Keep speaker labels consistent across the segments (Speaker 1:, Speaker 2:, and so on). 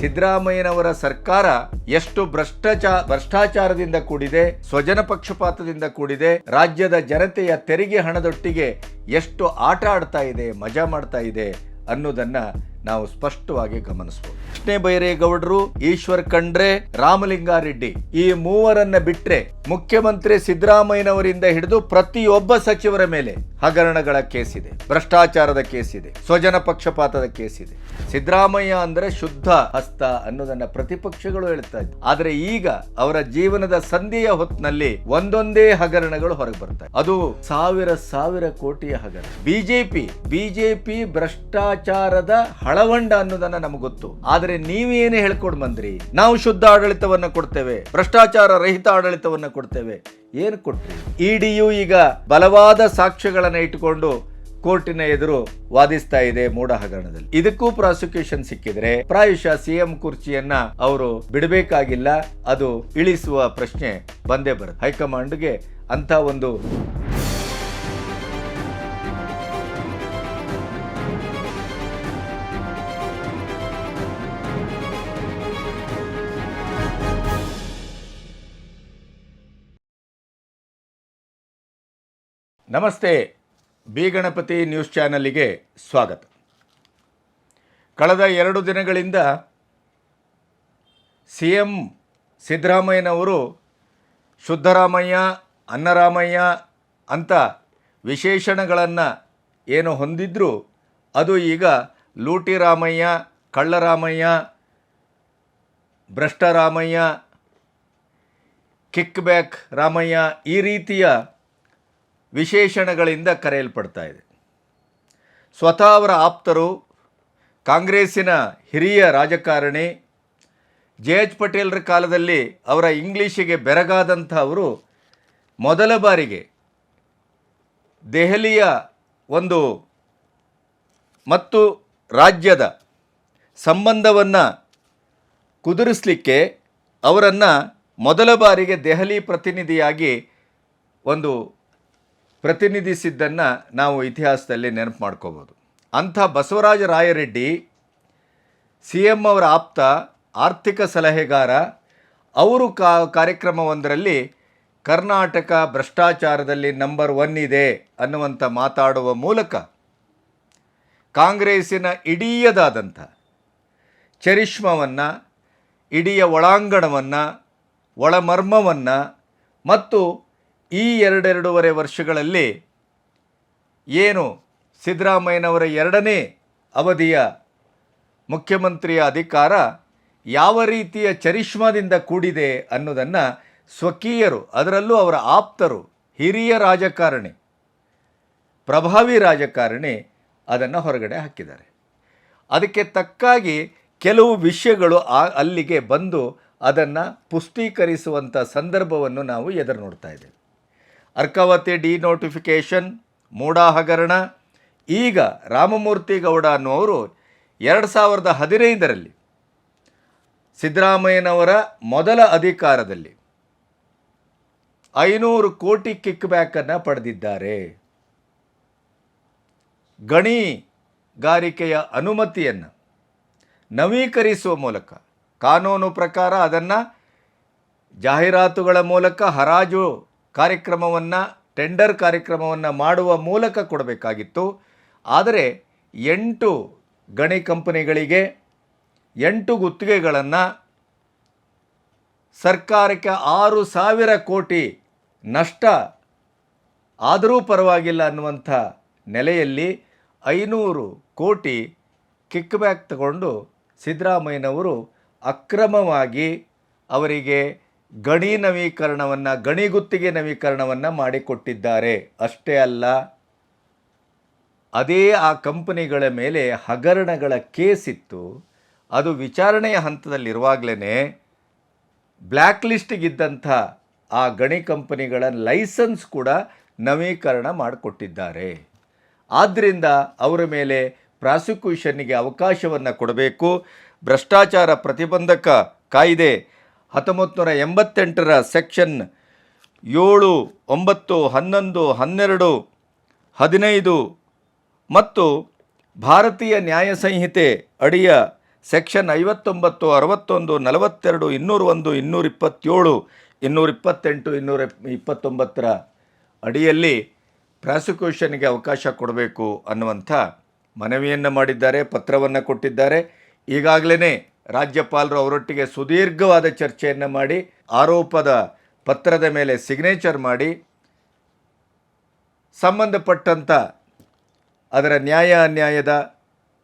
Speaker 1: ಸಿದ್ದರಾಮಯ್ಯನವರ ಸರ್ಕಾರ ಎಷ್ಟು ಭ್ರಷ್ಟಾಚಾರ ಭ್ರಷ್ಟಾಚಾರದಿಂದ ಕೂಡಿದೆ, ಸ್ವಜನ ಪಕ್ಷಪಾತದಿಂದ ಕೂಡಿದೆ, ರಾಜ್ಯದ ಜನತೆಯ ತೆರಿಗೆ ಹಣದೊಟ್ಟಿಗೆ ಎಷ್ಟು ಆಟ ಆಡ್ತಾ ಇದೆ, ಮಜಾ ಮಾಡ್ತಾ ಇದೆ ಅನ್ನೋದನ್ನು ನಾವು ಸ್ಪಷ್ಟವಾಗಿ ಗಮನಿಸಬಹುದು ಕೃಷ್ಣ ಬೈರೇಗೌಡರು ಈಶ್ವರ್ ಖಂಡ್ರೆ, ರಾಮಲಿಂಗಾರೆಡ್ಡಿ, ಈ ಮೂವರನ್ನ ಬಿಟ್ರೆ ಮುಖ್ಯಮಂತ್ರಿ ಸಿದ್ದರಾಮಯ್ಯನವರಿಂದ ಹಿಡಿದು ಪ್ರತಿಯೊಬ್ಬ ಸಚಿವರ ಮೇಲೆ ಹಗರಣಗಳ ಕೇಸಿದೆ, ಭ್ರಷ್ಟಾಚಾರದ ಕೇಸಿದೆ, ಸ್ವಜನ ಪಕ್ಷಪಾತದ ಕೇಸಿದೆ. ಸಿದ್ದರಾಮಯ್ಯ ಅಂದ್ರೆ ಶುದ್ಧ ಹಸ್ತ ಅನ್ನೋದನ್ನ ಪ್ರತಿಪಕ್ಷಗಳು ಹೇಳ್ತಾ ಇದ್ದ. ಆದ್ರೆ ಈಗ ಅವರ ಜೀವನದ ಸಂಧಿಯ ಹೊತ್ತಿನಲ್ಲಿ ಒಂದೊಂದೇ ಹಗರಣಗಳು ಹೊರಗೆ ಬರ್ತವೆ ಅದು ಸಾವಿರ ಸಾವಿರ ಕೋಟಿಯ ಹಗರಣ. ಬಿಜೆಪಿ ಬಿಜೆಪಿ ಭ್ರಷ್ಟಾಚಾರದ ಹಳವಂಡ ಅನ್ನೋದನ್ನ ನಮಗೆ ಗೊತ್ತು. ಆದ್ರೆ ನೀವೇನೇ ಹೇಳ್ಕೊಂಡು ಬಂದ್ರಿ? ನಾವು ಶುದ್ಧ ಆಡಳಿತವನ್ನ ಕೊಡ್ತೇವೆ, ಭ್ರಷ್ಟಾಚಾರ ರಹಿತ ಆಡಳಿತವನ್ನ ಕೊಡ್ತೇವೆ. ಏನು ಕೊಟ್ರಿ? ಇಡಿಯು ಈಗ ಬಲವಾದ ಸಾಕ್ಷ್ಯಗಳನ್ನ ಇಟ್ಟುಕೊಂಡು ಕೋರ್ಟಿನ ಎದುರು ವಾದಿಸ್ತಾ ಇದೆ ಮೂಡ ಹಗರಣದಲ್ಲಿ. ಇದಕ್ಕೂ ಪ್ರಾಸಿಕ್ಯೂಷನ್ ಸಿಕ್ಕಿದ್ರೆ ಪ್ರಾಯಶಃ ಸಿಎಂ ಕುರ್ಚಿಯನ್ನ ಅವರು ಬಿಡಬೇಕಾಗಿಲ್ಲ, ಅದು ಇಳಿಸುವ ಪ್ರಶ್ನೆ ಬಂದೇ ಬರುತ್ತೆ. ಹೈಕಮಾಂಡ್ಗೆ ಅಂತ ಒಂದು ನಮಸ್ತೆ, ಬಿ ಗಣಪತಿ ನ್ಯೂಸ್ ಚಾನಲಿಗೆ ಸ್ವಾಗತ. ಕಳೆದ ಎರಡು ದಿನಗಳಿಂದ ಸಿ ಎಂ ಸಿದ್ದರಾಮಯ್ಯನವರು ಶುದ್ಧರಾಮಯ್ಯ, ಅನ್ನರಾಮಯ್ಯ ಅಂತ ವಿಶೇಷಣಗಳನ್ನು ಏನು ಹೊಂದಿದ್ರು ಅದು ಈಗ ಲೂಟಿ ರಾಮಯ್ಯ ಕಳ್ಳರಾಮಯ್ಯ, ಭ್ರಷ್ಟರಾಮಯ್ಯ ಕಿಕ್ ಬ್ಯಾಕ್ ರಾಮಯ್ಯ ಈ ರೀತಿಯ ವಿಶೇಷಣಗಳಿಂದ ಕರೆಯಲ್ಪಡ್ತಾ ಇದೆ. ಸ್ವತಃ ಅವರ ಆಪ್ತರು, ಕಾಂಗ್ರೆಸ್ಸಿನ ಹಿರಿಯ ರಾಜಕಾರಣಿ ಜೆ ಎಚ್ ಪಟೇಲ್ರ ಕಾಲದಲ್ಲಿ ಅವರ ಇಂಗ್ಲೀಷಿಗೆ ಬೆರಗಾದಂಥ ಅವರು ಮೊದಲ ಬಾರಿಗೆ ದೆಹಲಿಯ ಒಂದು ಮತ್ತು ರಾಜ್ಯದ ಸಂಬಂಧವನ್ನು ಕುದುರಿಸಲಿಕ್ಕೆ ಅವರನ್ನು ಮೊದಲ ಬಾರಿಗೆ ದೆಹಲಿ ಪ್ರತಿನಿಧಿಯಾಗಿ ಒಂದು ಪ್ರತಿನಿಧಿಸಿದ್ದನ್ನು ನಾವು ಇತಿಹಾಸದಲ್ಲಿ ನೆನಪು ಮಾಡ್ಕೋಬೋದು. ಅಂಥ ಬಸವರಾಜ ರಾಯರೆಡ್ಡಿ, ಸಿ ಎಂ ಅವರ ಆಪ್ತ, ಆರ್ಥಿಕ ಸಲಹೆಗಾರ, ಅವರು ಕಾ, ಕಾರ್ಯಕ್ರಮವೊಂದರಲ್ಲಿ ಕರ್ನಾಟಕ ಭ್ರಷ್ಟಾಚಾರದಲ್ಲಿ ನಂಬರ್ ಒನ್ ಇದೆ ಅನ್ನುವಂಥ ಮಾತಾಡುವ ಮೂಲಕ ಕಾಂಗ್ರೆಸ್ಸಿನ ಇಡೀಯದಾದಂಥ ಚರಿಷ್ಮವನ್ನು ಇಡೀ ಒಳಾಂಗಣವನ್ನು, ಒಳಮರ್ಮವನ್ನು ಮತ್ತು ಈ ಎರಡೆರಡೂವರೆ ವರ್ಷಗಳಲ್ಲಿ ಏನು ಸಿದ್ದರಾಮಯ್ಯನವರ ಎರಡನೇ ಅವಧಿಯ ಮುಖ್ಯಮಂತ್ರಿಯ ಅಧಿಕಾರ ಯಾವ ರೀತಿಯ ಚರಿಷ್ಮಾದಿಂದ ಕೂಡಿದೆ ಅನ್ನೋದನ್ನು ಸ್ವಕೀಯರು, ಅದರಲ್ಲೂ ಅವರ ಆಪ್ತರು, ಹಿರಿಯ ರಾಜಕಾರಣಿ, ಪ್ರಭಾವಿ ರಾಜಕಾರಣಿ ಅದನ್ನು ಹೊರಗಡೆ ಹಾಕಿದ್ದಾರೆ. ಅದಕ್ಕೆ ತಕ್ಕಾಗಿ ಕೆಲವು ವಿಷಯಗಳು ಆ ಅಲ್ಲಿಗೆ ಬಂದು ಅದನ್ನು ಪುಷ್ಟೀಕರಿಸುವಂಥ ಸಂದರ್ಭವನ್ನು ನಾವು ಎದುರು ನೋಡ್ತಾ ಇದ್ದೇವೆ. ಅರ್ಕಾವತಿ ಡಿನೋಟಿಫಿಕೇಷನ್ ಮೂಡಾ ಹಗರಣ ಈಗ ರಾಮಮೂರ್ತಿ ಗೌಡ ಅನ್ನುವರು ಎರಡು ಸಾವಿರದ ಹದಿನೈದರಲ್ಲಿ ಸಿದ್ದರಾಮಯ್ಯನವರ ಮೊದಲ ಅಧಿಕಾರದಲ್ಲಿ ಐನೂರು ಕೋಟಿ ಕಿಕ್ ಬ್ಯಾಕನ್ನು ಪಡೆದಿದ್ದಾರೆ. ಗಣಿಗಾರಿಕೆಯ ಅನುಮತಿಯನ್ನು ನವೀಕರಿಸುವ ಮೂಲಕ, ಕಾನೂನು ಪ್ರಕಾರ ಅದನ್ನು ಜಾಹೀರಾತುಗಳ ಮೂಲಕ ಹರಾಜು ಕಾರ್ಯಕ್ರಮವನ್ನು ಟೆಂಡರ್ ಕಾರ್ಯಕ್ರಮವನ್ನು ಮಾಡುವ ಮೂಲಕ ಕೊಡಬೇಕಾಗಿತ್ತು. ಆದರೆ ಎಂಟು ಗಣಿ ಕಂಪನಿಗಳಿಗೆ ಎಂಟು ಗುತ್ತಿಗೆಗಳನ್ನು ಸರ್ಕಾರಕ್ಕೆ ಆರು ಸಾವಿರ ಕೋಟಿ ನಷ್ಟ ಆದರೂ ಪರವಾಗಿಲ್ಲ ಅನ್ನುವಂಥ ನೆಲೆಯಲ್ಲಿ ಐನೂರು ಕೋಟಿ ಕಿಕ್ ಬ್ಯಾಕ್ ತಗೊಂಡು ಸಿದ್ದರಾಮಯ್ಯನವರು ಅಕ್ರಮವಾಗಿ ಅವರಿಗೆ ಗಣಿ ನವೀಕರಣವನ್ನು ಗಣಿ ಗುತ್ತಿಗೆ ನವೀಕರಣವನ್ನು ಮಾಡಿಕೊಟ್ಟಿದ್ದಾರೆ. ಅಷ್ಟೇ ಅಲ್ಲ, ಅದೇ ಆ ಕಂಪನಿಗಳ ಮೇಲೆ ಹಗರಣಗಳ ಕೇಸ್ ಇತ್ತು. ಅದು ವಿಚಾರಣೆಯ ಹಂತದಲ್ಲಿರುವಾಗಲೇ ಬ್ಲ್ಯಾಕ್ ಲಿಸ್ಟಿಗಿದ್ದಂಥ ಆ ಗಣಿ ಕಂಪನಿಗಳ ಲೈಸೆನ್ಸ್ ಕೂಡ ನವೀಕರಣ ಮಾಡಿಕೊಟ್ಟಿದ್ದಾರೆ. ಆದ್ದರಿಂದ ಅವರ ಮೇಲೆ ಪ್ರಾಸಿಕ್ಯೂಷನ್ನಿಗೆ ಅವಕಾಶವನ್ನು ಕೊಡಬೇಕು. ಭ್ರಷ್ಟಾಚಾರ ಪ್ರತಿಬಂಧಕ ಕಾಯ್ದೆ ಹತ್ತೊಂಬತ್ತು ನೂರ ಎಂಬತ್ತೆಂಟರ ಸೆಕ್ಷನ್ ಏಳು, ಒಂಬತ್ತು, ಹನ್ನೊಂದು, ಹನ್ನೆರಡು, ಹದಿನೈದು ಮತ್ತು ಭಾರತೀಯ ನ್ಯಾಯ ಸಂಹಿತೆ ಅಡಿಯ ಸೆಕ್ಷನ್ ಐವತ್ತೊಂಬತ್ತು, ಅರವತ್ತೊಂದು, ನಲವತ್ತೆರಡು ಇನ್ನೂರ ಒಂದು ಇನ್ನೂರ ಇಪ್ಪತ್ತೇಳು ಇನ್ನೂರ ಇಪ್ಪತ್ತೆಂಟು ಇನ್ನೂರ ಇಪ್ಪತ್ತೊಂಬತ್ತರ ಅಡಿಯಲ್ಲಿ ಪ್ರಾಸಿಕ್ಯೂಷನ್ಗೆ ಅವಕಾಶ ಕೊಡಬೇಕು ಅನ್ನುವಂಥ ಮನವಿಯನ್ನು ಮಾಡಿದ್ದಾರೆ, ಪತ್ರವನ್ನು ಕೊಟ್ಟಿದ್ದಾರೆ. ಈಗಾಗಲೇ ರಾಜ್ಯಪಾಲರು ಅವರೊಟ್ಟಿಗೆ ಸುದೀರ್ಘವಾದ ಚರ್ಚೆಯನ್ನು ಮಾಡಿ, ಆರೋಪದ ಪತ್ರದ ಮೇಲೆ ಸಿಗ್ನೇಚರ್ ಮಾಡಿ ಸಂಬಂಧಪಟ್ಟಂಥ ಅದರ ನ್ಯಾಯ ಅನ್ಯಾಯದ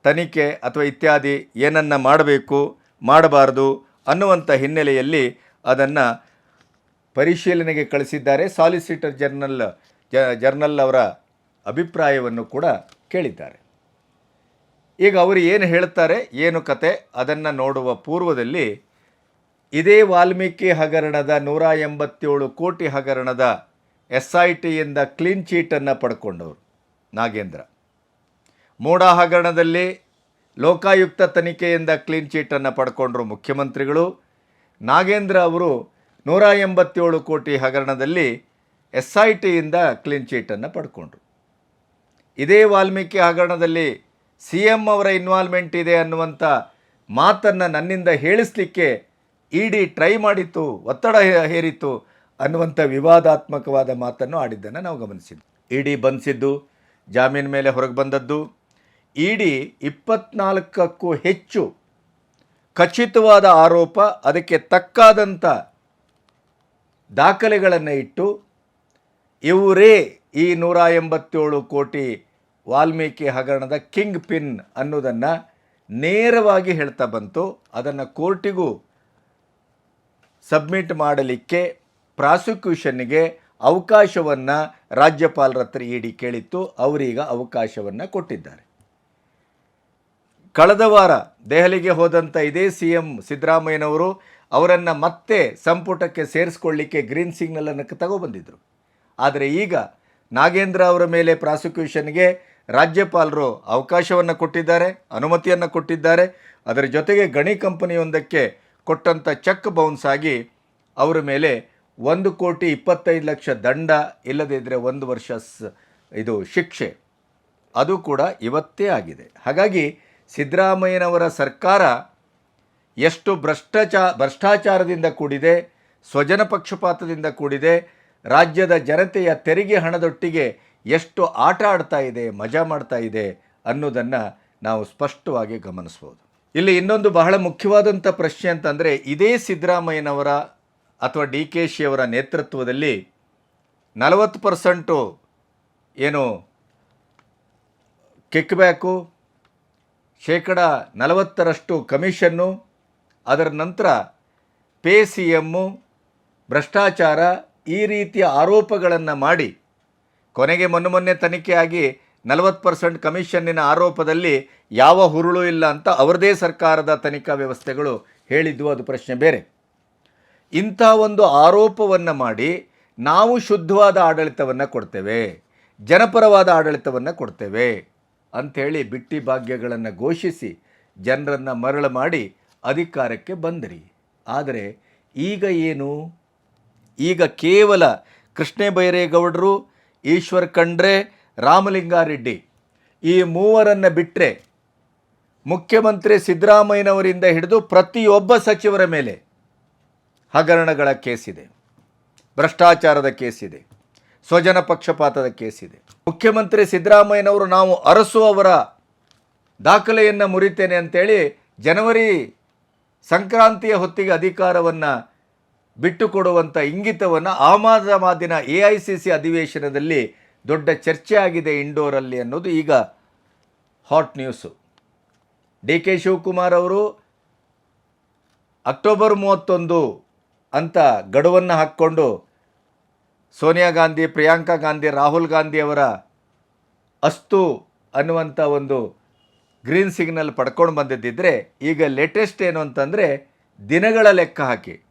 Speaker 1: ತನಿಖೆ ಅಥವಾ ಇತ್ಯಾದಿ ಏನನ್ನು ಮಾಡಬೇಕು, ಮಾಡಬಾರದು ಅನ್ನುವಂಥ ಹಿನ್ನೆಲೆಯಲ್ಲಿ ಅದನ್ನು ಪರಿಶೀಲನೆಗೆ ಕಳಿಸಿದ್ದಾರೆ. ಸಾಲಿಸಿಟರ್ ಜರ್ನಲ್ ಜರ್ನಲ್ ಅವರ ಅಭಿಪ್ರಾಯವನ್ನು ಕೂಡ ಕೇಳಿದ್ದಾರೆ. ಈಗ ಅವರು ಏನು ಹೇಳ್ತಾರೆ, ಏನು ಕತೆ, ಅದನ್ನು ನೋಡುವ ಪೂರ್ವದಲ್ಲಿ ಇದೇ ವಾಲ್ಮೀಕಿ ಹಗರಣದ ನೂರ ಎಂಬತ್ತೇಳು ಕೋಟಿ ಹಗರಣದ ಎಸ್ ಐ ಟಿಯಿಂದ ಕ್ಲೀನ್ ಚೀಟನ್ನು ಪಡ್ಕೊಂಡವರು ನಾಗೇಂದ್ರ. ಮೂಡ ಹಗರಣದಲ್ಲಿ ಲೋಕಾಯುಕ್ತ ತನಿಖೆಯಿಂದ ಕ್ಲೀನ್ ಚೀಟನ್ನು ಪಡ್ಕೊಂಡ್ರು ಮುಖ್ಯಮಂತ್ರಿಗಳು. ನಾಗೇಂದ್ರ ಅವರು ನೂರ ಎಂಬತ್ತೇಳು ಕೋಟಿ ಹಗರಣದಲ್ಲಿ ಎಸ್ ಐ ಟಿಯಿಂದ ಕ್ಲೀನ್ ಚೀಟನ್ನು ಪಡ್ಕೊಂಡ್ರು. ಇದೇ ವಾಲ್ಮೀಕಿ ಹಗರಣದಲ್ಲಿ ಸಿ ಎಂ ಅವರ ಇನ್ವಾಲ್ವ್ಮೆಂಟ್ ಇದೆ ಅನ್ನುವಂಥ ಮಾತನ್ನು ನನ್ನಿಂದ ಹೇಳಿಸ್ಲಿಕ್ಕೆ ಇಡಿ ಟ್ರೈ ಮಾಡಿತ್ತು, ಒತ್ತಡ ಹೇರಿತ್ತು ಅನ್ನುವಂಥ ವಿವಾದಾತ್ಮಕವಾದ ಮಾತನ್ನು ಆಡಿದ್ದನ್ನು ನಾವು ಗಮನಿಸಿದ್ವಿ. ಇಡಿ ಬಂಧಿಸಿದ್ದು ಜಾಮೀನು ಮೇಲೆ ಹೊರಗೆ ಬಂದದ್ದು. ಇಡಿ ಇಪ್ಪತ್ನಾಲ್ಕಕ್ಕೂ ಹೆಚ್ಚು ಖಚಿತವಾದ ಆರೋಪ, ಅದಕ್ಕೆ ತಕ್ಕಾದಂಥ ದಾಖಲೆಗಳನ್ನು ಇಟ್ಟು, ಇವರೇ ಈ ನೂರ ಎಂಬತ್ತೇಳು ಕೋಟಿ ವಾಲ್ಮೀಕಿ ಹಗರಣದ ಕಿಂಗ್ ಪಿನ್ ಅನ್ನೋದನ್ನು ನೇರವಾಗಿ ಹೇಳ್ತಾ ಬಂತು. ಅದನ್ನು ಕೋರ್ಟಿಗೂ ಸಬ್ಮಿಟ್ ಮಾಡಲಿಕ್ಕೆ ಪ್ರಾಸಿಕ್ಯೂಷನ್ಗೆ ಅವಕಾಶವನ್ನು ರಾಜ್ಯಪಾಲರ ಹತ್ರ ಇಡಿ ಕೇಳಿತ್ತು. ಅವರೀಗ ಅವಕಾಶವನ್ನು ಕೊಟ್ಟಿದ್ದಾರೆ. ಕಳೆದ ವಾರ ದೆಹಲಿಗೆ ಹೋದಂಥ ಇದೇ ಸಿ ಎಂ ಸಿದ್ದರಾಮಯ್ಯನವರು ಅವರನ್ನು ಮತ್ತೆ ಸಂಪುಟಕ್ಕೆ ಸೇರಿಸ್ಕೊಳ್ಳಿಕ್ಕೆ ಗ್ರೀನ್ ಸಿಗ್ನಲನ್ನು ತಗೊಬಂದಿದ್ದರು ಆದರೆ ಈಗ ನಾಗೇಂದ್ರ ಅವರ ಮೇಲೆ ಪ್ರಾಸಿಕ್ಯೂಷನ್ಗೆ ರಾಜ್ಯಪಾಲರು ಅವಕಾಶವನ್ನು ಕೊಟ್ಟಿದ್ದಾರೆ, ಅನುಮತಿಯನ್ನು ಕೊಟ್ಟಿದ್ದಾರೆ. ಅದರ ಜೊತೆಗೆ ಗಣಿ ಕಂಪನಿಯೊಂದಕ್ಕೆ ಕೊಟ್ಟಂಥ ಚೆಕ್ ಬೌನ್ಸ್ ಆಗಿ ಅವರ ಮೇಲೆ ಒಂದು ಕೋಟಿ ಇಪ್ಪತ್ತೈದು ಲಕ್ಷ ದಂಡ ಇಲ್ಲದಿದ್ದರೆ ಒಂದು ವರ್ಷ ಇದು ಶಿಕ್ಷೆ. ಅದು ಕೂಡ ಇವತ್ತೇ ಆಗಿದೆ. ಹಾಗಾಗಿ ಸಿದ್ದರಾಮಯ್ಯನವರ ಸರ್ಕಾರ ಎಷ್ಟು ಭ್ರಷ್ಟಾಚಾ, ಭ್ರಷ್ಟಾಚಾರದಿಂದ ಕೂಡಿದೆ, ಸ್ವಜನ ಪಕ್ಷಪಾತದಿಂದ ಕೂಡಿದೆ, ರಾಜ್ಯದ ಜನತೆಯ ತೆರಿಗೆ ಹಣದೊಟ್ಟಿಗೆ ಎಷ್ಟು ಆಟ ಆಡ್ತಾ ಇದೆ, ಮಜಾ ಮಾಡ್ತಾ ಇದೆ ಅನ್ನೋದನ್ನು ನಾವು ಸ್ಪಷ್ಟವಾಗಿ ಗಮನಿಸ್ಬೋದು. ಇಲ್ಲಿ ಇನ್ನೊಂದು ಬಹಳ ಮುಖ್ಯವಾದಂಥ ಪ್ರಶ್ನೆ ಅಂತಂದರೆ, ಇದೇ ಸಿದ್ದರಾಮಯ್ಯನವರ ಅಥವಾ ಡಿ ಕೆ ಶಿಯವರ ನೇತೃತ್ವದಲ್ಲಿ ನಲವತ್ತು ಪರ್ಸೆಂಟು ಏನು ಕಿಕ್ ಬ್ಯಾಕು ಶೇಕಡ ನಲವತ್ತರಷ್ಟು ಕಮಿಷನ್ನು, ಅದರ ನಂತರ ಪೇ ಸಿ ಎಮ್ಮು, ಭ್ರಷ್ಟಾಚಾರ ಈ ರೀತಿಯ ಆರೋಪಗಳನ್ನು ಮಾಡಿ ಕೊನೆಗೆ ಮೊನ್ನೆ ಮೊನ್ನೆ ತನಿಖೆಯಾಗಿ ನಲವತ್ತು ಪರ್ಸೆಂಟ್ ಕಮಿಷನ್ನಿನ ಆರೋಪದಲ್ಲಿ ಯಾವ ಹುರುಳು ಇಲ್ಲ ಅಂತ ಅವರದೇ ಸರ್ಕಾರದ ತನಿಖಾ ವ್ಯವಸ್ಥೆಗಳು ಹೇಳಿದ್ವು ಅದು ಪ್ರಶ್ನೆ ಬೇರೆ. ಇಂಥ ಒಂದು ಆರೋಪವನ್ನು ಮಾಡಿ ನಾವು ಶುದ್ಧವಾದ ಆಡಳಿತವನ್ನು ಕೊಡ್ತೇವೆ, ಜನಪರವಾದ ಆಡಳಿತವನ್ನು ಕೊಡ್ತೇವೆ ಅಂಥೇಳಿ ಬಿಟ್ಟಿ ಭಾಗ್ಯಗಳನ್ನು ಘೋಷಿಸಿ ಜನರನ್ನು ಮರಳು ಮಾಡಿ ಅಧಿಕಾರಕ್ಕೆ ಬಂದಿರಿ. ಆದರೆ ಈಗ ಏನು? ಈಗ ಕೇವಲ ಕೃಷ್ಣೇ ಬೈರೇಗೌಡರು ಈಶ್ವರ್ ಖಂಡ್ರೆ, ರಾಮಲಿಂಗಾರೆಡ್ಡಿ. ಈ ಮೂವರನ್ನು ಬಿಟ್ಟರೆ ಮುಖ್ಯಮಂತ್ರಿ ಸಿದ್ದರಾಮಯ್ಯನವರಿಂದ ಹಿಡಿದು ಪ್ರತಿಯೊಬ್ಬ ಸಚಿವರ ಮೇಲೆ ಹಗರಣಗಳ ಕೇಸಿದೆ, ಭ್ರಷ್ಟಾಚಾರದ ಕೇಸಿದೆ, ಸ್ವಜನ ಪಕ್ಷಪಾತದ ಕೇಸಿದೆ. ಮುಖ್ಯಮಂತ್ರಿ ಸಿದ್ದರಾಮಯ್ಯನವರು ನಾವು ಅರಸು ಅವರ ದಾಖಲೆಯನ್ನು ಮುರಿತೇನೆ ಅಂತೇಳಿ ಜನವರಿ ಸಂಕ್ರಾಂತಿಯ ಹೊತ್ತಿಗೆ ಅಧಿಕಾರವನ್ನು ಬಿಟ್ಟುಕೊಡುವಂಥ ಇಂಗಿತವನ್ನು ಆಮಾದಮಾದಿನ ಎ ಐ ಸಿ ಸಿ ಅಧಿವೇಶನದಲ್ಲಿ ದೊಡ್ಡ ಚರ್ಚೆ ಆಗಿದೆ ಇಂಡೋರಲ್ಲಿ ಅನ್ನೋದು ಈಗ hot news. D K Shivakumar ಅವರು ಅಕ್ಟೋಬರ್ ಮೂವತ್ತೊಂದು ಅಂತ ಗಡುವನ್ನು ಹಾಕ್ಕೊಂಡು ಸೋನಿಯಾ ಗಾಂಧಿ, ಪ್ರಿಯಾಂಕಾ ಗಾಂಧಿ, ರಾಹುಲ್ ಗಾಂಧಿ ಅವರ ಅಸ್ತು ಅನ್ನುವಂಥ ಒಂದು ಗ್ರೀನ್ ಸಿಗ್ನಲ್ ಪಡ್ಕೊಂಡು ಬಂದಿದ್ದಿದ್ರೆ ಈಗ ಲೇಟೆಸ್ಟ್ ಏನು ಅಂತಂದರೆ ದಿನಗಳ ಲೆಕ್ಕ ಹಾಕಿ.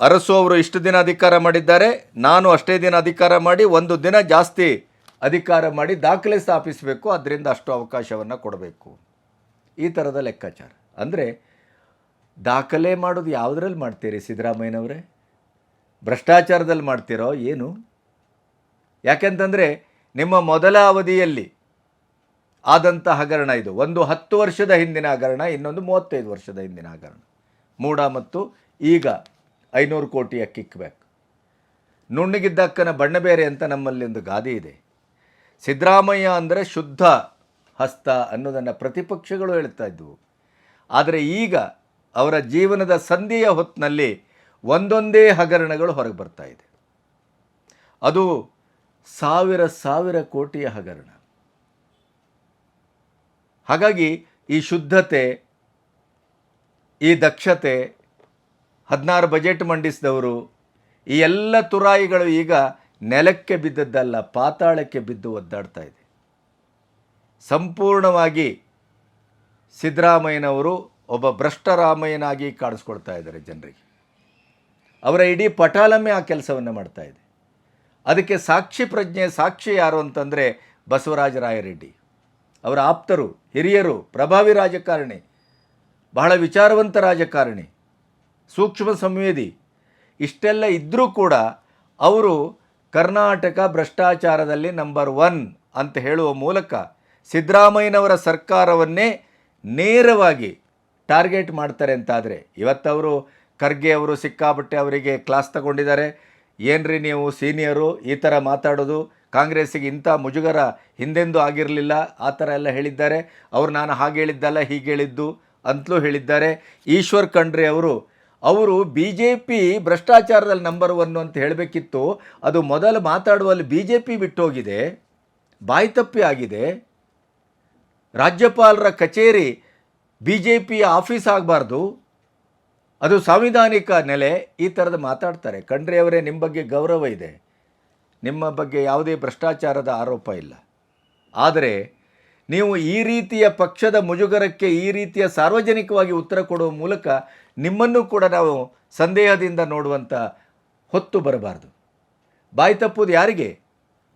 Speaker 1: ಅರಸು ಅವರು ಇಷ್ಟು ದಿನ ಅಧಿಕಾರ ಮಾಡಿದ್ದಾರೆ, ನಾನು ಅಷ್ಟೇ ದಿನ ಅಧಿಕಾರ ಮಾಡಿ, ಒಂದು ದಿನ ಜಾಸ್ತಿ ಅಧಿಕಾರ ಮಾಡಿ ದಾಖಲೆ ಸ್ಥಾಪಿಸಬೇಕು ಅದರಿಂದ ಅಷ್ಟು ಅವಕಾಶವನ್ನು ಕೊಡಬೇಕು. ಈ ಥರದ ಲೆಕ್ಕಾಚಾರ. ಅಂದರೆ ದಾಖಲೆ ಮಾಡೋದು ಯಾವುದ್ರಲ್ಲಿ ಮಾಡ್ತೀರಿ ಸಿದ್ದರಾಮಯ್ಯನವರೇ? ಭ್ರಷ್ಟಾಚಾರದಲ್ಲಿ ಮಾಡ್ತೀರೋ ಏನು? ಯಾಕೆಂತಂದರೆ ನಿಮ್ಮ ಮೊದಲ ಅವಧಿಯಲ್ಲಿ ಆದಂಥ ಹಗರಣ ಇದು. ಒಂದು ಹತ್ತು ವರ್ಷದ ಹಿಂದಿನ ಹಗರಣ, ಇನ್ನೊಂದು ಮೂವತ್ತೈದು ವರ್ಷದ ಹಿಂದಿನ ಹಗರಣ. ಮೂಡ ಮತ್ತು ಈಗ ಐನೂರು ಕೋಟಿಯ ಕಿಕ್ ಬ್ಯಾಕ್. ನುಣ್ಣಗಿದ್ದಕ್ಕನ ಬಣ್ಣ ಬೇರೆ ಅಂತ ನಮ್ಮಲ್ಲಿ ಒಂದು ಗಾದೆ ಇದೆ. ಸಿದ್ದರಾಮಯ್ಯ ಅಂದರೆ ಶುದ್ಧ ಹಸ್ತ ಅನ್ನೋದನ್ನು ಪ್ರತಿಪಕ್ಷಗಳು ಹೇಳ್ತಾ ಇದ್ವು. ಆದರೆ ಈಗ ಅವರ ಜೀವನದ ಸಂಧಿಯ ಹೊತ್ತಿನಲ್ಲಿ ಒಂದೊಂದೇ ಹಗರಣಗಳು ಹೊರಗೆ ಬರ್ತಾ ಇದೆ. ಅದು ಸಾವಿರ ಸಾವಿರ ಕೋಟಿಯ ಹಗರಣ. ಹಾಗಾಗಿ ಈ ಶುದ್ಧತೆ, ಈ ದಕ್ಷತೆ ಹದಿನಾರು ಬಜೆಟ್ ಮಂಡಿಸಿದವರು. ಈ ಎಲ್ಲ ತುರಾಯಿಗಳು ಈಗ ನೆಲಕ್ಕೆ ಬಿದ್ದದ್ದಲ್ಲ, ಪಾತಾಳಕ್ಕೆ ಬಿದ್ದು ಒದ್ದಾಡ್ತಾ ಇದೆ. ಸಂಪೂರ್ಣವಾಗಿ ಸಿದ್ದರಾಮಯ್ಯನವರು ಒಬ್ಬ ಭ್ರಷ್ಟರಾಮಯ್ಯನಾಗಿ ಕಾಣಿಸ್ಕೊಳ್ತಾ ಇದ್ದಾರೆ ಜನರಿಗೆ. ಅವರ ಇಡೀ ಪಟಾಲಮ್ಮೆ ಆ ಕೆಲಸವನ್ನು ಮಾಡ್ತಾ ಇದೆ. ಅದಕ್ಕೆ ಸಾಕ್ಷಿ ಪ್ರಜ್ಞೆ, ಸಾಕ್ಷಿ ಯಾರು ಅಂತಂದರೆ ಬಸವರಾಜ ರಾಯರೆಡ್ಡಿ. ಅವರ ಆಪ್ತರು, ಹಿರಿಯರು, ಪ್ರಭಾವಿ ರಾಜಕಾರಣಿ, ಬಹಳ ವಿಚಾರವಂತ ರಾಜಕಾರಣಿ. ಸೂಕ್ಷ್ಮ ಸಂವೇದಿ. ಇಷ್ಟೆಲ್ಲ ಇದ್ದರೂ ಕೂಡ ಅವರು ಕರ್ನಾಟಕ ಭ್ರಷ್ಟಾಚಾರದಲ್ಲಿ ನಂಬರ್ ಒನ್ ಅಂತ ಹೇಳುವ ಮೂಲಕ ಸಿದ್ದರಾಮಯ್ಯನವರ ಸರ್ಕಾರವನ್ನೇ ನೇರವಾಗಿ ಟಾರ್ಗೆಟ್ ಮಾಡ್ತಾರೆ ಅಂತಾದರೆ ಇವತ್ತವರು ಖರ್ಗೆ ಅವರು ಸಿಕ್ಕಾಪಟ್ಟೆ ಅವರಿಗೆ ಕ್ಲಾಸ್ ತಗೊಂಡಿದ್ದಾರೆ. ಏನ್ರಿ ನೀವು ಸೀನಿಯರು ಈ ಥರ ಮಾತಾಡೋದು? ಕಾಂಗ್ರೆಸ್ಸಿಗೆ ಇಂಥ ಮುಜುಗರ ಹಿಂದೆಂದೂ ಆಗಿರಲಿಲ್ಲ, ಆ ಥರ ಎಲ್ಲ ಹೇಳಿದ್ದಾರೆ. ಅವ್ರು ನಾನು ಹಾಗೆ ಹೇಳಿದ್ದಲ್ಲ, ಹೀಗೆ ಹೇಳಿದ್ದು ಅಂತಲೂ ಹೇಳಿದ್ದಾರೆ. ಈಶ್ವರ್ ಖಂಡ್ರೆ ಅವರು ಅವರು ಬಿ ಜೆ ಪಿ ಭ್ರಷ್ಟಾಚಾರದಲ್ಲಿ ನಂಬರ್ ಒನ್ ಅಂತ ಹೇಳಬೇಕಿತ್ತು. ಅದು ಮೊದಲು ಮಾತಾಡುವಲ್ಲಿ ಬಿ ಜೆ ಪಿ ಬಿಟ್ಟೋಗಿದೆ ಬಾಯ್ತಪ್ಪಿ ಆಗಿದೆ. ರಾಜ್ಯಪಾಲರ ಕಚೇರಿ ಬಿ ಜೆ ಪಿಯ ಆಫೀಸ್ ಆಗಬಾರ್ದು. ಅದು ಸಾಂವಿಧಾನಿಕ ನೆಲೆ, ಈ ಥರದ ಮಾತಾಡ್ತಾರೆ. ಖಂಡ್ರೆ ಅವರೇ ನಿಮ್ಮ ಬಗ್ಗೆ ಗೌರವ ಇದೆ. ನಿಮ್ಮ ಬಗ್ಗೆ ಯಾವುದೇ ಭ್ರಷ್ಟಾಚಾರದ ಆರೋಪ ಇಲ್ಲ. ಆದರೆ ನೀವು ಈ ರೀತಿಯ ಪಕ್ಷದ ಮುಜುಗರಕ್ಕೆ, ಈ ರೀತಿಯ ಸಾರ್ವಜನಿಕವಾಗಿ ಉತ್ತರ ಕೊಡುವ ಮೂಲಕ ನಿಮ್ಮನ್ನು ಕೂಡ ನಾವು ಸಂದೇಹದಿಂದ ನೋಡುವಂಥ ಹೊತ್ತು ಬರಬಾರ್ದು. ಬಾಯಿ ತಪ್ಪುವುದು ಯಾರಿಗೆ?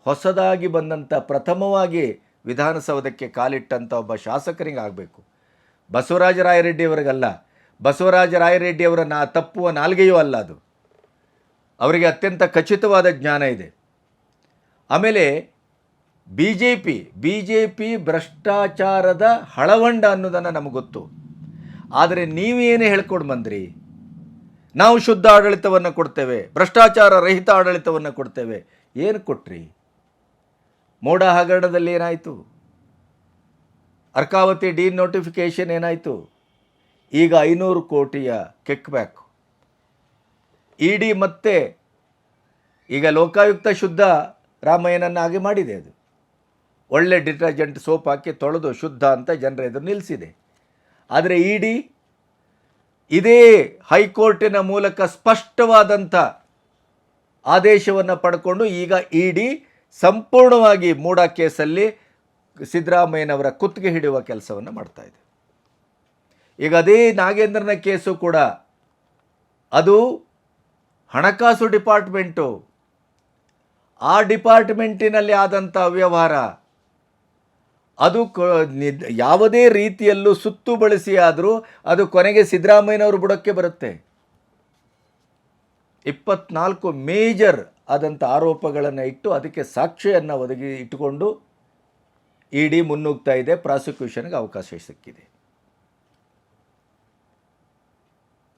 Speaker 1: ಹೊಸದಾಗಿ ಬಂದಂಥ ಪ್ರಥಮವಾಗಿ ವಿಧಾನಸೌಧಕ್ಕೆ ಕಾಲಿಟ್ಟಂಥ ಒಬ್ಬ ಶಾಸಕರಿಗೆ ಆಗಬೇಕು. ಬಸವರಾಜ ರಾಯರೆಡ್ಡಿಯವರಿಗಲ್ಲ ಬಸವರಾಜ ರಾಯರೆಡ್ಡಿಯವರ ನಾ ತಪ್ಪುವ ನಾಲ್ಗೆಯೂ ಅಲ್ಲ ಅದು. ಅವರಿಗೆ ಅತ್ಯಂತ ಖಚಿತವಾದ ಜ್ಞಾನ ಇದೆ. ಆಮೇಲೆ B J P B J P ಭ್ರಷ್ಟಾಚಾರದ ಹಳವಂಡ ಅನ್ನೋದನ್ನು ನಮಗೆ ಗೊತ್ತು. ಆದರೆ ನೀವೇನು ಹೇಳ್ಕೊಂಡು ಬಂದ್ರಿ? ನಾವು ಶುದ್ಧ ಆಡಳಿತವನ್ನು ಕೊಡ್ತೇವೆ, ಭ್ರಷ್ಟಾಚಾರ ರಹಿತ ಆಡಳಿತವನ್ನು ಕೊಡ್ತೇವೆ. ಏನು ಕೊಟ್ರಿ? ಮೋಡ ಹಗರಣದಲ್ಲಿ ಏನಾಯಿತು? ಅರ್ಕಾವತಿ ಡಿ ನೋಟಿಫಿಕೇಷನ್ ಏನಾಯಿತು? ಈಗ ಐನೂರು ಕೋಟಿಯ ಕೆಕ್ಬ್ಯಾಕ್ ಇ ಡಿ ಮತ್ತೆ ಈಗ ಲೋಕಾಯುಕ್ತ ಶುದ್ಧ ರಾಮಯ್ಯನನ್ನು ಹಾಗೆ ಮಾಡಿದೆ ಅದು. ಒಳ್ಳೆ ಡಿಟರ್ಜೆಂಟ್ ಸೋಪ್ ಹಾಕಿ ತೊಳೆದು ಶುದ್ಧ ಅಂತ ಜನರ ಎದುರು ನಿಲ್ಲಿಸಿದೆ ಆದರೆ ಇಡಿ ಇದೇ ಹೈಕೋರ್ಟಿನ ಮೂಲಕ ಸ್ಪಷ್ಟವಾದಂಥ ಆದೇಶವನ್ನು ಪಡ್ಕೊಂಡು ಈಗ ಇಡಿ ಸಂಪೂರ್ಣವಾಗಿ ಮೂಡ ಕೇಸಲ್ಲಿ ಸಿದ್ದರಾಮಯ್ಯನವರ ಕುತ್ತಿಗೆ ಹಿಡಿಯುವ ಕೆಲಸವನ್ನು ಮಾಡ್ತಾ ಇದೆ. ಈಗ ಅದೇ ನಾಗೇಂದ್ರನ ಕೇಸು ಕೂಡ ಅದು ಹಣಕಾಸು ಡಿಪಾರ್ಟ್ಮೆಂಟು ಆ ಡಿಪಾರ್ಟ್ಮೆಂಟಿನಲ್ಲಿ ಆದಂಥ ಅವ್ಯವಹಾರ ಅದು ಯಾವುದೇ ರೀತಿಯಲ್ಲೂ ಸುತ್ತು ಬಳಸಿ ಆದರೂ ಅದು ಕೊನೆಗೆ ಸಿದ್ದರಾಮಯ್ಯನವರು ಬುಡಕ್ಕೆ ಬರುತ್ತೆ. ಇಪ್ಪತ್ನಾಲ್ಕು ಮೇಜರ್ ಆದಂಥ ಆರೋಪಗಳನ್ನು ಇಟ್ಟು ಅದಕ್ಕೆ ಸಾಕ್ಷಿಯನ್ನು ಒದಗಿ ಇಟ್ಟುಕೊಂಡು ಇ ಡಿ ಮುನ್ನುಗ್ತಾ ಇದೆ, ಪ್ರಾಸಿಕ್ಯೂಷನ್ಗೆ ಅವಕಾಶ ಸಿಕ್ಕಿದೆ.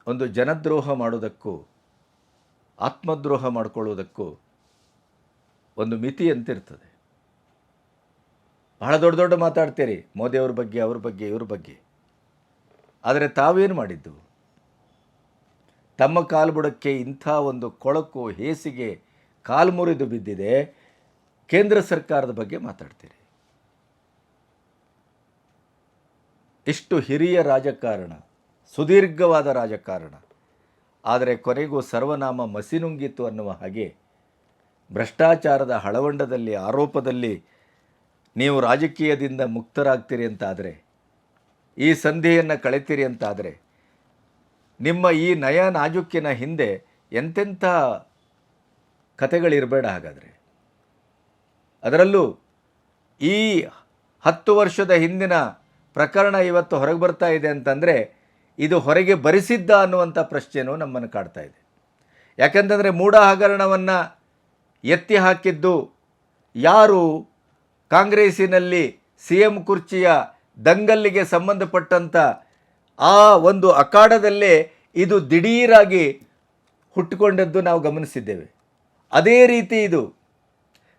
Speaker 1: ಒಂದು ಜನದ್ರೋಹ ಮಾಡೋದಕ್ಕೂ, ಆತ್ಮದ್ರೋಹ ಮಾಡಿಕೊಳ್ಳುವುದಕ್ಕೂ ಒಂದು ಮಿತಿ ಅಂತಿರ್ತದೆ. ಬಹಳ ದೊಡ್ಡ ದೊಡ್ಡ ಮಾತಾಡ್ತೀರಿ. ಮೋದಿಯವ್ರ ಬಗ್ಗೆ, ಅವ್ರ ಬಗ್ಗೆ, ಇವ್ರ ಬಗ್ಗೆ. ಆದರೆ ತಾವೇನು ಮಾಡಿದ್ದು? ತಮ್ಮ ಕಾಲ್ಬುಡಕ್ಕೆ ಇಂಥ ಒಂದು ಕೊಳಕು, ಹೇಸಿಗೆ ಕಾಲು ಮುರಿದು ಬಿದ್ದಿದೆ. ಕೇಂದ್ರ ಸರ್ಕಾರದ ಬಗ್ಗೆ ಮಾತಾಡ್ತೀರಿ. ಇಷ್ಟು ಹಿರಿಯ ರಾಜಕಾರಣ, ಸುದೀರ್ಘವಾದ ರಾಜಕಾರಣ. ಆದರೆ ಕೊನೆಗೂ ಸರ್ವನಾಮ ಮಸಿನುಂಗಿತ್ತು ಅನ್ನುವ ಹಾಗೆ ಭ್ರಷ್ಟಾಚಾರದ ಹಳವಂಡದಲ್ಲಿ, ಆರೋಪದಲ್ಲಿ ನೀವು ರಾಜಕೀಯದಿಂದ ಮುಕ್ತರಾಗ್ತೀರಿ ಅಂತಾದರೆ, ಈ ಸಂಧಿಯನ್ನು ಕಳೆತೀರಿ ಅಂತಾದರೆ, ನಿಮ್ಮ ಈ ನಯ ನಾಜುಕ್ಕಿನ ಹಿಂದೆ ಎಂತೆಂಥ ಕಥೆಗಳಿರಬೇಡ ಹಾಗಾದರೆ. ಅದರಲ್ಲೂ ಈ ಹತ್ತು ವರ್ಷದ ಹಿಂದಿನ ಪ್ರಕರಣ ಇವತ್ತು ಹೊರಗೆ ಬರ್ತಾ ಇದೆ ಅಂತಂದರೆ, ಇದು ಹೊರಗೆ ಬರಿಸಿದ್ದ ಅನ್ನುವಂಥ ಪ್ರಶ್ನೆಯೂ ನಮ್ಮನ್ನು ಕಾಡ್ತಾ ಇದೆ. ಯಾಕಂತಂದರೆ ಮೂಢ ಹಗರಣವನ್ನು ಎತ್ತಿ ಹಾಕಿದ್ದು ಯಾರು ಕಾಂಗ್ರೆಸ್ಸಿನಲ್ಲಿ ಸಿ ಎಂ ಕುರ್ಚಿಯ ದಂಗಲ್ಲಿಗೆ ಸಂಬಂಧಪಟ್ಟಂಥ ಆ ಒಂದು ಅಖಾಡದಲ್ಲೇ ಇದು ದಿಢೀರಾಗಿ ಹುಟ್ಟಿಕೊಂಡದ್ದು ನಾವು ಗಮನಿಸಿದ್ದೇವೆ. ಅದೇ ರೀತಿ ಇದು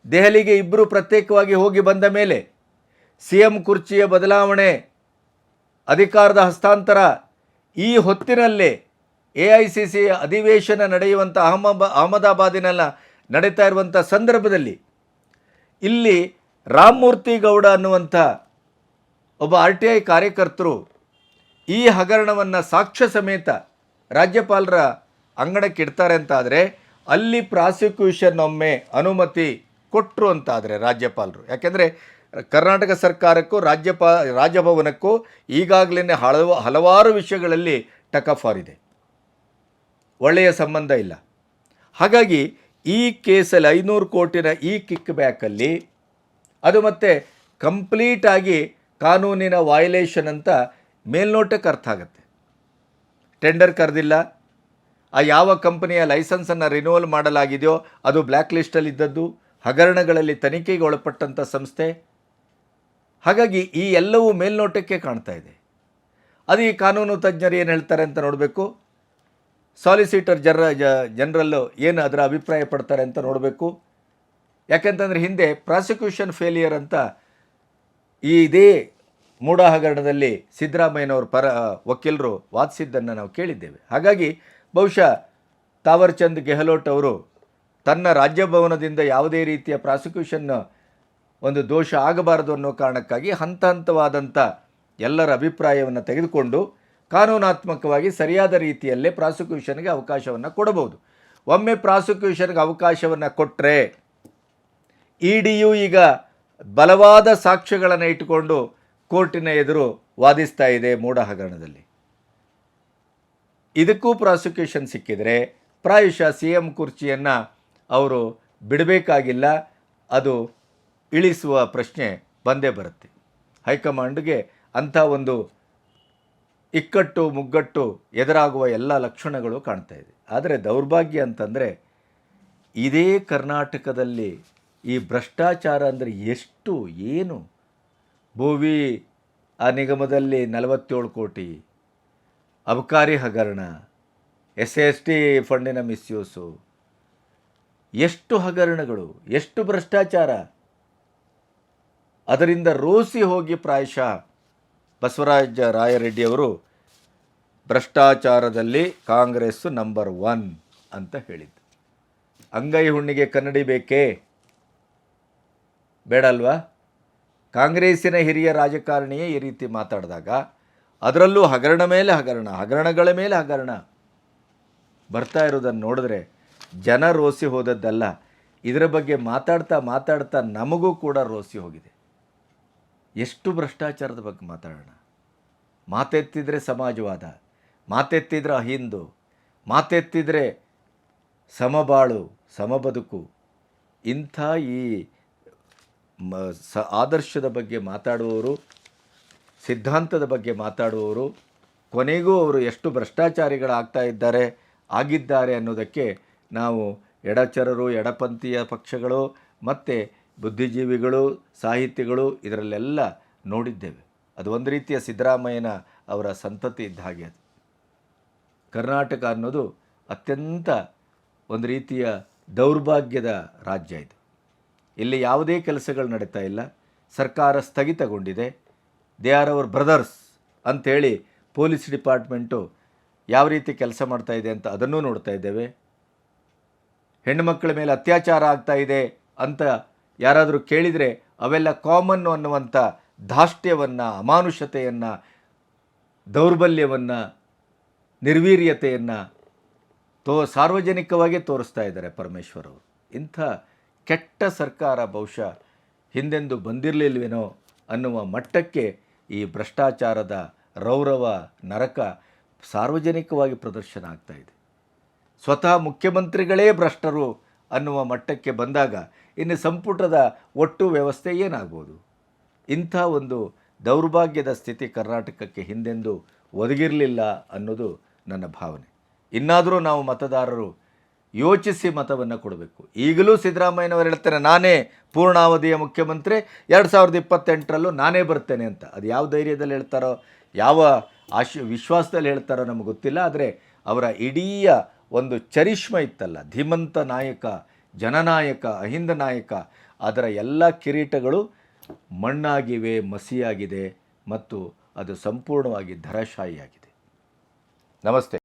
Speaker 1: ದೆಹಲಿಗೆ ಇಬ್ಬರು ಪ್ರತ್ಯೇಕವಾಗಿ ಹೋಗಿ ಬಂದ ಮೇಲೆ ಸಿ ಎಂ ಕುರ್ಚಿಯ ಬದಲಾವಣೆ ಅಧಿಕಾರದ ಹಸ್ತಾಂತರ ಈ ಹೊತ್ತಿನಲ್ಲೇ ಎ ಐ ಸಿ ಸಿ ಅಧಿವೇಶನ ನಡೆಯುವಂಥ ಅಹಮಬ ಅಹಮದಾಬಾದಿನೆಲ್ಲ ನಡೀತಾ ಇರುವಂಥ ಸಂದರ್ಭದಲ್ಲಿ ಇಲ್ಲಿ ರಾಮಮೂರ್ತಿ ಗೌಡ ಅನ್ನುವಂಥ ಒಬ್ಬ ಆರ್ ಟಿ ಐ ಕಾರ್ಯಕರ್ತರು ಈ ಹಗರಣವನ್ನು ಸಾಕ್ಷ್ಯ ಸಮೇತ ರಾಜ್ಯಪಾಲರ ಅಂಗಣಕ್ಕೆ ಇಡ್ತಾರೆ ಅಂತಾದರೆ ಅಲ್ಲಿ ಪ್ರಾಸಿಕ್ಯೂಷನ್ ಒಮ್ಮೆ ಅನುಮತಿ ಕೊಟ್ಟರು ಅಂತಾದರೆ ರಾಜ್ಯಪಾಲರು. ಯಾಕೆಂದರೆ ಕರ್ನಾಟಕ ಸರ್ಕಾರಕ್ಕೂ ರಾಜ್ಯಪಾ, ರಾಜಭವನಕ್ಕೂ ಈಗಾಗಲೇ ಹಲವು ಹಲವಾರು ವಿಷಯಗಳಲ್ಲಿ ಟಕಫಾರ್ ಇದೆ. ಒಳ್ಳೆಯ ಸಂಬಂಧ ಇಲ್ಲ. ಹಾಗಾಗಿ ಈ ಕೇಸಲ್ಲಿ ಐನೂರು ಕೋಟಿನ ಈ ಕಿಕ್ ಬ್ಯಾಕಲ್ಲಿ ಅದು ಮತ್ತೆ ಕಂಪ್ಲೀಟಾಗಿ ಕಾನೂನಿನ ವಾಯ್ಲೇಷನ್ ಅಂತ ಮೇಲ್ನೋಟಕ್ಕೆ ಅರ್ಥ ಆಗುತ್ತೆ. ಟೆಂಡರ್ ಕರೆದಿಲ್ಲ. ಆ ಯಾವ ಕಂಪನಿಯ ಲೈಸೆನ್ಸನ್ನು ರಿನ್ಯೂವಲ್ ಮಾಡಲಾಗಿದೆಯೋ ಅದು ಬ್ಲ್ಯಾಕ್ ಲಿಸ್ಟಲ್ಲಿ ಇದ್ದದ್ದು, ಹಗರಣಗಳಲ್ಲಿ ತನಿಖೆಗೆ ಒಳಪಟ್ಟಂಥ ಸಂಸ್ಥೆ. ಹಾಗಾಗಿ ಈ ಎಲ್ಲವೂ ಮೇಲ್ನೋಟಕ್ಕೆ ಕಾಣ್ತಾ ಇದೆ. ಅದು ಈ ಕಾನೂನು ತಜ್ಞರು ಏನು ಹೇಳ್ತಾರೆ ಅಂತ ನೋಡಬೇಕು? ಸಾಲಿಸಿಟರ್ ಜರ ಜನರಲ್ಲು ಏನು ಅದರ ಅಭಿಪ್ರಾಯ ಪಡ್ತಾರೆ ಅಂತ ನೋಡಬೇಕು? ಯಾಕೆಂತಂದರೆ ಹಿಂದೆ ಪ್ರಾಸಿಕ್ಯೂಷನ್ ಫೇಲಿಯರ್ ಅಂತ ಈ ಇದೇ ಮೂಡ ಹಗರಣದಲ್ಲಿ ಸಿದ್ದರಾಮಯ್ಯನವ್ರ ಪರ ವಕೀಲರು ವಾದಿಸಿದ್ದನ್ನು ನಾವು ಕೇಳಿದ್ದೇವೆ. ಹಾಗಾಗಿ ಬಹುಶಃ ತಾವರ್ಚಂದ್ ಗೆಹ್ಲೋಟ್ ಅವರು ತನ್ನ ರಾಜ್ಯಭವನದಿಂದ ಯಾವುದೇ ರೀತಿಯ ಪ್ರಾಸಿಕ್ಯೂಷನ್ ಒಂದು ದೋಷ ಆಗಬಾರದು ಅನ್ನೋ ಕಾರಣಕ್ಕಾಗಿ ಹಂತ ಹಂತವಾದಂಥ ಎಲ್ಲರ ಅಭಿಪ್ರಾಯವನ್ನು ತೆಗೆದುಕೊಂಡು ಕಾನೂನಾತ್ಮಕವಾಗಿ ಸರಿಯಾದ ರೀತಿಯಲ್ಲೇ ಪ್ರಾಸಿಕ್ಯೂಷನ್ಗೆ ಅವಕಾಶವನ್ನು ಕೊಡಬಹುದು. ಒಮ್ಮೆ ಪ್ರಾಸಿಕ್ಯೂಷನ್ಗೆ ಅವಕಾಶವನ್ನು ಕೊಟ್ಟರೆ ಇ ಈಗ ಬಲವಾದ ಸಾಕ್ಷ್ಯಗಳನ್ನು ಇಟ್ಟುಕೊಂಡು ಕೋರ್ಟಿನ ಎದುರು ವಾದಿಸ್ತಾ ಇದೆ ಮೂಡ ಹಗರಣದಲ್ಲಿ. ಇದಕ್ಕೂ ಪ್ರಾಸಿಕ್ಯೂಷನ್ ಸಿಕ್ಕಿದರೆ ಪ್ರಾಯಶಃ ಸಿ ಎಂ ಕುರ್ಚಿಯನ್ನು ಅವರು ಬಿಡಬೇಕಾಗಿಲ್ಲ, ಅದು ಇಳಿಸುವ ಪ್ರಶ್ನೆ ಬಂದೇ ಬರುತ್ತೆ. ಹೈಕಮಾಂಡ್ಗೆ ಅಂಥ ಒಂದು ಇಕ್ಕಟ್ಟು, ಮುಗ್ಗಟ್ಟು ಎದುರಾಗುವ ಎಲ್ಲ ಲಕ್ಷಣಗಳು ಕಾಣ್ತಾ ಇದೆ. ಆದರೆ ದೌರ್ಭಾಗ್ಯ ಅಂತಂದರೆ ಇದೇ ಕರ್ನಾಟಕದಲ್ಲಿ ಈ ಭ್ರಷ್ಟಾಚಾರ ಅಂದರೆ ಎಷ್ಟು, ಏನು? ಭೂವಿ ಆ ನಿಗಮದಲ್ಲಿ ನಲವತ್ತೇಳು ಕೋಟಿ. ಅಬಕಾರಿ ಹಗರಣ. ಎಸ್ ಎಸ್ ಟಿ ಫಂಡಿನ ಮಿಸ್ಯೂಸು. ಎಷ್ಟು ಹಗರಣಗಳು, ಎಷ್ಟು ಭ್ರಷ್ಟಾಚಾರ? ಅದರಿಂದ ರೋಸಿ ಹೋಗಿ ಪ್ರಾಯಶಃ ಬಸವರಾಜ ರಾಯರೆಡ್ಡಿಯವರು ಭ್ರಷ್ಟಾಚಾರದಲ್ಲಿ ಕಾಂಗ್ರೆಸ್ಸು ನಂಬರ್ ಒನ್ ಅಂತ ಹೇಳಿದ್ದು. ಅಂಗೈ ಹುಣ್ಣಿಗೆ ಕನ್ನಡಿ ಬೇಕೇ? ಬೇಡ ಅಲ್ವಾ? ಕಾಂಗ್ರೆಸ್ಸಿನ ಹಿರಿಯ ರಾಜಕಾರಣಿಯೇ ಈ ರೀತಿ ಮಾತಾಡಿದಾಗ ಅದರಲ್ಲೂ ಹಗರಣ ಮೇಲೆ ಹಗರಣ, ಹಗರಣಗಳ ಮೇಲೆ ಹಗರಣ. ಬರ್ತಾ ಇರೋದನ್ನು ನೋಡಿದ್ರೆ ಜನ ರೋಸಿ ಹೋದದ್ದಲ್ಲ. ಇದರ ಬಗ್ಗೆ ಮಾತಾಡ್ತಾ ಮಾತಾಡ್ತಾ ನಮಗೂ ಕೂಡ ರೋಸಿ ಹೋಗಿದೆ. ಎಷ್ಟು ಭ್ರಷ್ಟಾಚಾರದ ಬಗ್ಗೆ ಮಾತಾಡೋಣ? ಮಾತೆತ್ತಿದರೆ ಸಮಾಜವಾದ, ಮಾತೆತ್ತಿದ್ರೆ ಅಹಿಂದು, ಮಾತೆತ್ತಿದರೆ ಸಮಬಾಳು, ಸಮಬದುಕು. ಇಂಥ ಈ ಮ, ಸ, ಆದರ್ಶದ ಬಗ್ಗೆ ಮಾತಾಡುವವರು, ಸಿದ್ಧಾಂತದ ಬಗ್ಗೆ ಮಾತಾಡುವವರು, ಕೊನೆಗೂ ಅವರು ಎಷ್ಟು ಭ್ರಷ್ಟಾಚಾರಿಗಳಾಗ್ತಾ ಇದ್ದಾರೆ, ಆಗಿದ್ದಾರೆ ಅನ್ನೋದಕ್ಕೆ ನಾವು ಎಡಚರರು, ಎಡಪಂಥೀಯ ಪಕ್ಷಗಳು, ಮತ್ತು ಬುದ್ಧಿಜೀವಿಗಳು, ಸಾಹಿತಿಗಳು ಇದರಲ್ಲೆಲ್ಲ ನೋಡಿದ್ದೇವೆ. ಅದು ಒಂದು ರೀತಿಯ ಸಿದ್ದರಾಮಯ್ಯನ ಅವರ ಸಂತತಿ ಇದ್ದ ಹಾಗೆ ಅದು. ಕರ್ನಾಟಕ ಅನ್ನೋದು ಅತ್ಯಂತ ಒಂದು ರೀತಿಯ ದೌರ್ಭಾಗ್ಯದ ರಾಜ್ಯ ಇದು. ಇಲ್ಲಿ ಯಾವುದೇ ಕೆಲಸಗಳು ನಡೀತಾ ಇಲ್ಲ. ಸರ್ಕಾರ ಸ್ಥಗಿತಗೊಂಡಿದೆ. ದೇ ಆರ್ ಅವರ್ ಬ್ರದರ್ಸ್ ಅಂಥೇಳಿ ಪೊಲೀಸ್ ಡಿಪಾರ್ಟ್ಮೆಂಟು ಯಾವ ರೀತಿ ಕೆಲಸ ಮಾಡ್ತಾ ಇದೆ ಅಂತ ಅದನ್ನೂ ನೋಡ್ತಾ ಇದ್ದೇವೆ. ಹೆಣ್ಣುಮಕ್ಕಳ ಮೇಲೆ ಅತ್ಯಾಚಾರ ಆಗ್ತಾ ಇದೆ ಅಂತ ಯಾರಾದರೂ ಕೇಳಿದರೆ ಅವೆಲ್ಲ ಕಾಮನ್ನು ಅನ್ನುವಂಥ ಧಾಷ್ಟ್ಯವನ್ನು ಅಮಾನುಷತೆಯನ್ನು, ದೌರ್ಬಲ್ಯವನ್ನು, ನಿರ್ವೀರ್ಯತೆಯನ್ನು ತೋ ಸಾರ್ವಜನಿಕವಾಗಿ ತೋರಿಸ್ತಾ ಇದ್ದಾರೆ ಪರಮೇಶ್ವರ್ ಅವರು. ಇಂಥ ಕೆಟ್ಟ ಸರ್ಕಾರ ಬಹುಶಃ ಹಿಂದೆಂದು ಬಂದಿರಲಿಲ್ವೇನೋ ಅನ್ನುವ ಮಟ್ಟಕ್ಕೆ ಈ ಭ್ರಷ್ಟಾಚಾರದ ರೌರವ ನರಕ ಸಾರ್ವಜನಿಕವಾಗಿ ಪ್ರದರ್ಶನ ಆಗ್ತಾ ಇದೆ. ಸ್ವತಃ ಮುಖ್ಯಮಂತ್ರಿಗಳೇ ಭ್ರಷ್ಟರು ಅನ್ನುವ ಮಟ್ಟಕ್ಕೆ ಬಂದಾಗ ಇನ್ನು ಸಂಪುಟದ ಒಟ್ಟು ವ್ಯವಸ್ಥೆ ಏನಾಗ್ಬೋದು? ಇಂಥ ಒಂದು ದೌರ್ಭಾಗ್ಯದ ಸ್ಥಿತಿ ಕರ್ನಾಟಕಕ್ಕೆ ಹಿಂದೆಂದು ಒದಗಿರಲಿಲ್ಲ ಅನ್ನೋದು ನನ್ನ ಭಾವನೆ. ಇನ್ನಾದರೂ ನಾವು ಮತದಾರರು ಯೋಚಿಸಿ ಮತವನ್ನು ಕೊಡಬೇಕು. ಈಗಲೂ ಸಿದ್ದರಾಮಯ್ಯನವರು ಹೇಳ್ತಾರೆ, ನಾನೇ ಪೂರ್ಣಾವಧಿಯ ಮುಖ್ಯಮಂತ್ರಿ, ಎರಡು ಸಾವಿರದ ಇಪ್ಪತ್ತೆಂಟರಲ್ಲೂ ನಾನೇ ಬರ್ತೇನೆ ಅಂತ. ಅದು ಯಾವ ಧೈರ್ಯದಲ್ಲಿ ಹೇಳ್ತಾರೋ, ಯಾವ ಆಶ್, ವಿಶ್ವಾಸದಲ್ಲಿ ಹೇಳ್ತಾರೋ ನಮಗೆ ಗೊತ್ತಿಲ್ಲ. ಆದರೆ ಅವರ ಇಡೀ ಒಂದು ಚರಿಷ್ಮ ಇತ್ತಲ್ಲ. ಧೀಮಂತ ನಾಯಕ, ಜನನಾಯಕ, ಅಹಿಂದ ನಾಯಕ, ಅದರ ಎಲ್ಲ ಕಿರೀಟಗಳು ಮಣ್ಣಾಗಿವೆ, ಮಸಿಯಾಗಿದೆ ಮತ್ತು ಅದು ಸಂಪೂರ್ಣವಾಗಿ ಧರಾಶಾಹಿಯಾಗಿದೆ ನಮಸ್ತೆ.